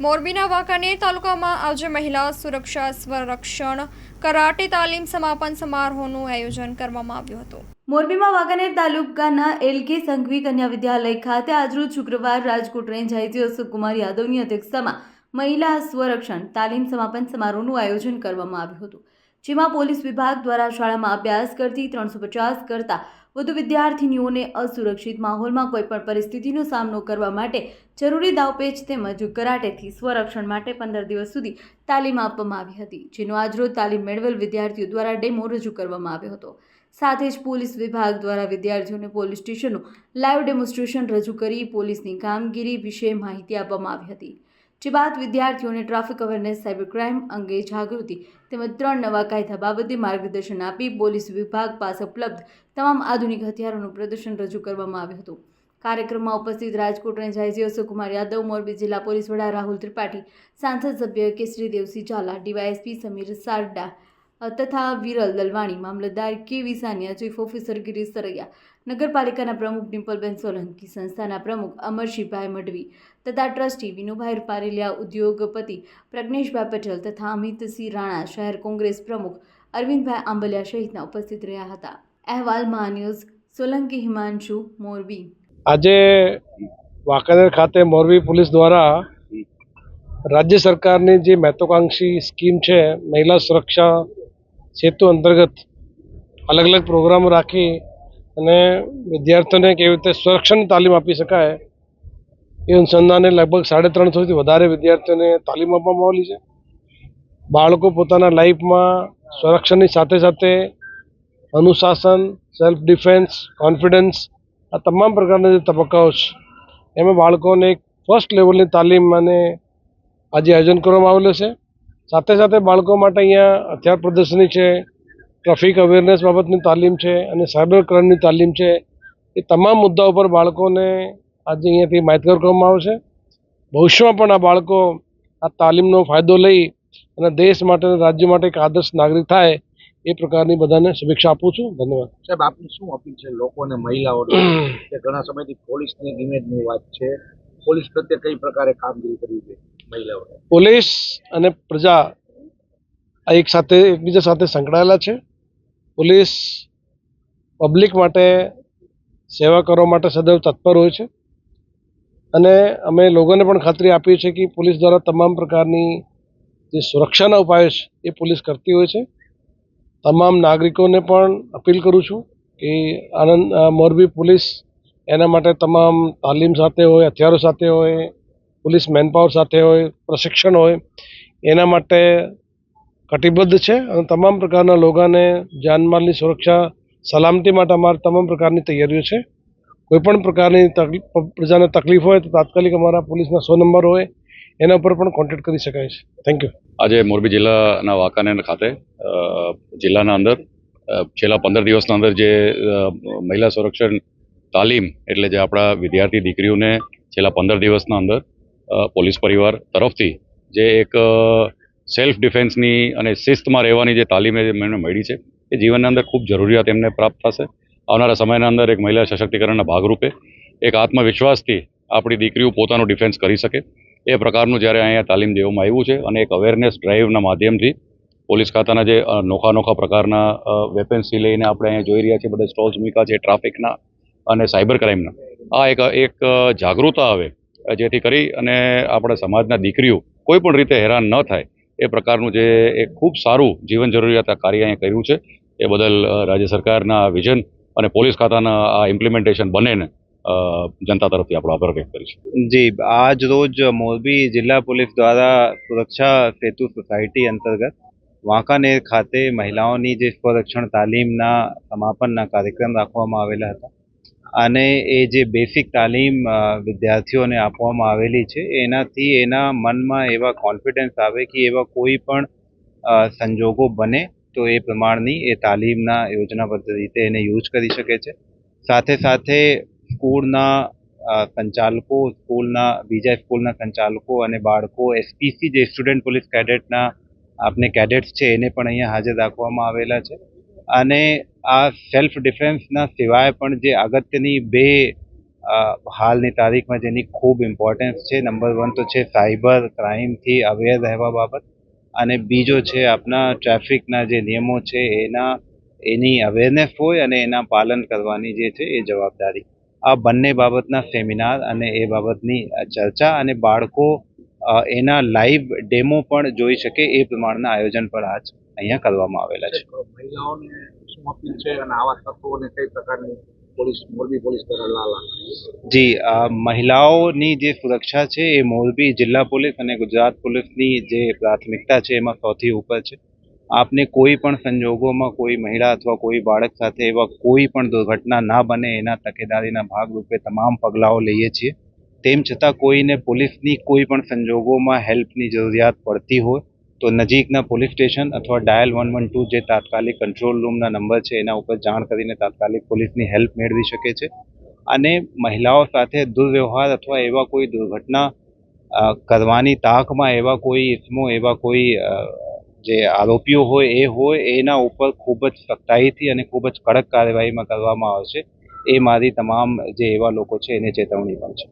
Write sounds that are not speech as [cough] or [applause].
મોરબીના વાંકાનેર તાલુકામાં આજે મહિલા સુરક્ષા સ્વરક્ષણ કરાટે તાલીમ સમાપન સમારોહનું આયોજન કરવામાં આવ્યું હતું. મોરબીમાં વાંકાનેર તાલુકાના એલકે સંઘવી કન્યા વિદ્યાલય ખાતે આજરોજ શુક્રવાર રાજકોટ રેન્જ આઈજી અશોકકુમાર યાદવની અધ્યક્ષતામાં મહિલા સ્વરક્ષણ તાલીમ સમાપન સમારોહનું આયોજન કરવામાં આવ્યું હતું. જેમાં પોલીસ વિભાગ દ્વારા શાળામાં અભ્યાસ કરતી ત્રણસો પચાસ કરતાં વધુ વિદ્યાર્થીનીઓને અસુરક્ષિત માહોલમાં કોઈપણ પરિસ્થિતિનો સામનો કરવા માટે જરૂરી દાવપેચ તેમજ કરાટેથી સ્વરક્ષણ માટે પંદર દિવસ સુધી તાલીમ આપવામાં આવી હતી, જેનો આજરોજ તાલીમ મેળવેલ વિદ્યાર્થીઓ દ્વારા ડેમો રજૂ કરવામાં આવ્યો હતો. સાથે જ પોલીસ વિભાગ દ્વારા વિદ્યાર્થીઓને પોલીસ સ્ટેશનનું લાઈવ ડેમોન્સ્ટ્રેશન રજૂ કરી પોલીસની કામગીરી વિશે માહિતી આપવામાં આવી હતી. જે બાદ વિદ્યાર્થીઓને ટ્રાફિક અવેરનેસ, સાયબર ક્રાઇમ અંગે જાગૃતિ તેમજ ત્રણ નવા કાયદા બાબતે માર્ગદર્શન આપી પોલીસ વિભાગ પાસે ઉપલબ્ધ તમામ આધુનિક હથિયારોનું પ્રદર્શન રજૂ કરવામાં આવ્યું હતું. કાર્યક્રમમાં ઉપસ્થિત રાજકોટ રેન્જ અશોકકુમાર યાદવ, મોરબી જિલ્લા પોલીસ વડા રાહુલ ત્રિપાઠી, સાંસદ સભ્ય કેસરી દેવસિંહ ઝાલા ડીવાયએસપી સમીર સારડા તથા વિરલ દલવાણી, મામલતદાર K Visaniya chief officer Girish Saraiya, નગરપાલિકાના પ્રમુખ ડિમ્પલબેન સોલંકી, સંસ્થાના પ્રમુખ અમરશીભાઈ મઢવી તથા ટ્રસ્ટી વિનુભાઈ પારેલિયા, ઉદ્યોગપતિ પ્રજ્ઞેશભાઈ પટેલ તથા અમિતસિંહ રાણા, શહેર કોંગ્રેસ પ્રમુખ અરવિંદભાઈ આંબલિયા સહિતના ઉપસ્થિત રહ્યા હતા. અહેવાલ મહા ન્યૂઝ, સોલંકી હિમાંશુ, મોરબી. આજે વાંકાનેર ખાતે મોરબી પોલીસ દ્વારા રાજ્ય સરકારની જે મહત્વાકાંક્ષી સ્કીમ છે, મહિલા સુરક્ષા સેતુ અંતર્ગત અલગ અલગ પ્રોગ્રામો રાખી અને વિદ્યાર્થીઓને કેવી રીતે સુરક્ષાની તાલીમ આપી શકાય, એ અનુસંધાને લગભગ સાડા ત્રણસોથી વધારે વિદ્યાર્થીઓને તાલીમ આપવામાં આવેલી છે. બાળકો પોતાના લાઈફમાં સંરક્ષણની સાથે સાથે અનુશાસન સેલ્ફ ડિફેન્સ કોન્ફિડન્સ આ તમામ પ્રકારના જે તબક્કાઓ છે, એમાં બાળકોને એક ફર્સ્ટ લેવલની તાલીમ અને આજે આયોજન કરવામાં આવેલું છે. સાથે સાથે બાળકો માટે અહીંયા હથિયાર પ્રદર્શની છે ટ્રાફિક અવેરનેસ બાબતની તાલીમ છે અને સાયબર ક્રાઇમની તાલીમ છે. એ તમામ મુદ્દાઓ પર બાળકોને આજે અહીંયાથી માહિતગાર કરવામાં આવશે. ભવિષ્યમાં પણ આ બાળકો આ તાલીમનો ફાયદો લઈ અને દેશ માટે રાજ્ય માટે એક આદર્શ નાગરિક થાય એ પ્રકારની બધાને શુભેચ્છા આપું છું. ધન્યવાદ. સાહેબ આપની શું અપીલ છે? લોકોને મહિલાઓને? [clears throat] કે ઘણા સમયથી પોલીસની ઇમેજની વાત છે. પોલીસ પ્રત્યે કઈ પ્રકારે કામગીરી કરવી જોઈએ મહિલાઓને? પોલીસ અને પ્રજા આ એક સાથે, એકબીજા સાથે સંકળાયેલા છે. પોલીસ પબ્લિક માટે સેવા કરવા માટે સદૈવ તત્પર હોય છે. અને અમે લોકોને પણ ખાતરી આપીએ છીએ કે પોલીસ દ્વારા તમામ પ્રકારની જે સુરક્ષાના ઉપાયો છે, એ પોલીસ કરતી હોય છે. તમામ નાગરિકોને પણ અપીલ કરું છું કે આનંદ મોરબી પોલીસ એના માટે તમામ તાલીમ સાથે હોય, હથિયારો સાથે હોય, પોલીસ મેનપાવર સાથે હોય, પ્રશિક્ષણ હોય, એના માટે કટિબદ્ધ છે અને તમામ પ્રકારના લોકોને જાનમાલની સુરક્ષા, સલામતી માટે અમારા તમામ પ્રકારની તૈયારીઓ છે. કોઈપણ પ્રકારની તકલીફ, પ્રજાને તકલીફ હોય તો તાત્કાલિક અમારા પોલીસના સો નંબર હોય, એના ઉપર પણ કોન્ટેક્ટ કરી શકાય છે. થેન્ક યુ આજે મોરબી જિલ્લાના વાંકાનેર ખાતે જિલ્લાના અંદર છેલ્લા પંદર દિવસના અંદર જે મહિલા સંરક્ષણ તાલીમ એટલે જે આપણા વિદ્યાર્થી દીકરીઓને છેલ્લા પંદર દિવસના અંદર પોલીસ પરિવાર તરફથી જે એક સેલ્ફ ડિફેન્સની અને શિસ્તમાં રહેવાની જે તાલીમ એમને મળી છે, એ જીવનની અંદર ખૂબ જરૂરિયાત એમને પ્રાપ્ત થશે. આવનારા સમયના અંદર એક મહિલા સશક્તિકરણના ભાગરૂપે એક આત્મવિશ્વાસથી આપણી દીકરીઓ પોતાનું ડિફેન્સ કરી શકે. એ પ્રકારનું જ્યારે અહીંયા તાલીમ દેવામાં આવ્યું છે અને એક અવેરનેસ ડ્રાઈવના માધ્યમથી પોલીસ ખાતાના જે નોખા નોખા પ્રકારના વેપન્સથી લઈને આપણે અહીંયા જોઈ રહ્યા છીએ, બધા સ્ટોલ્સ મૂક્યા છે ટ્રાફિકના અને સાયબર ક્રાઇમના. આ એક એક જાગૃતતા આવે, જેથી કરી અને આપણે સમાજના દીકરીઓ કોઈ પણ રીતે હેરાન ન થાય, એ પ્રકારનું જે એક ખૂબ સારું જીવન જરૂરિયાત આ કાર્ય અહીંયા કર્યું છે. એ બદલ રાજ્ય સરકારના વિઝન અને પોલીસ ખાતાના આ ઇમ્પ્લિમેન્ટેશન બનેને જનતા તરફથી આપણો આભાર વ્યક્ત કરીશું. જી, આજ રોજ મોરબી જિલ્લા પોલીસ દ્વારા સુરક્ષા સેતુ સોસાયટી અંતર્ગત વાંકાનેર ખાતે મહિલાઓની જે સ્વરક્ષણ તાલીમના સમાપનના કાર્યક્રમ રાખવામાં આવેલા હતા. અને એ જે બેસિક તાલીમ વિદ્યાર્થીઓને આપવામાં આવેલી છે, એનાથી એના મનમાં એવા કોન્ફિડન્સ આવે કે એવા કોઈ પણ સંજોગો બને, તો એ પ્રમાણની એ તાલીમના યોજનાબદ્ધ રીતે એને યુઝ કરી શકે છે. સાથે સાથે સ્કૂલના સંચાલકો, સ્કૂલના, બીજા સ્કૂલના સંચાલકો અને બાળકો એસપીસી જે સ્ટુડન્ટ પોલીસ કેડેટના આપને કેડેટ્સ છે, એને પણ અહીંયા હાજર રાખવામાં આવેલા છે. અને આ સેલ્ફ ડિફેન્સના સિવાય પણ જે અગત્યની બે હાલની તારીખમાં જેની ખૂબ ઇમ્પોર્ટન્સ છે નંબર વન તો છે સાયબર ક્રાઇમથી અવેર રહેવા બાબત અને બીજો છે આપણા ટ્રાફિકના જે નિયમો છે એના, એની અવેરનેસ હોય અને એના પાલન કરવાની જે છે એ જવાબદારી. આ બંને બાબતના સેમિનાર અને એ બાબતની ચર્ચા અને બાળકો એના લાઈવ ડેમો પણ જોઈ શકે એ પ્રમાણના આયોજન પર આજ અહીંયા કરવામાં આવેલા છે. મહિલાઓને શું અપીલ છે અને આવા તત્વોને કઈ પ્રકારની પોલીસ મોરબી પોલીસ દ્વારા જી આ મહિલાઓની જે સુરક્ષા છે એ મોરબી જિલ્લા પોલીસ અને ગુજરાત પોલીસની જે પ્રાથમિકતા છે એમાં સૌથી ઉપર છે. આપને કોઈ પણ સંજોગોમાં કોઈ મહિલા અથવા કોઈ બાળક સાથે એવા કોઈ પણ દુર્ઘટના ના બને એના તકેદારીના ભાગરૂપે તમામ પગલાઓ લઈએ છીએ. તેમ છતાં કોઈને પોલીસની કોઈ પણ સંજોગોમાં હેલ્પની જરૂરિયાત પડતી હોય તો નજીકના પોલીસ સ્ટેશન અથવા ડાયલ વન વન ટુ જે તાત્કાલિક કંટ્રોલ રૂમના નંબર છે, એના ઉપર જાણ કરીને તાત્કાલિક પોલીસની હેલ્પ મેળવી શકે છે. અને મહિલાઓ સાથે દુર્વ્યવહાર અથવા એવા કોઈ દુર્ઘટના કરવાની તાકમાં એવા કોઈ ઇસમો, એવા કોઈ જે આરોપીઓ હોય, એ હોય, એના ઉપર ખૂબ જ સખ્તાઈથી અને ખૂબ જ કડક કાર્યવાહીમાં કરવામાં આવશે એ મારી તમામ જે એવા લોકો છે, એને ચેતવણી પણ છે.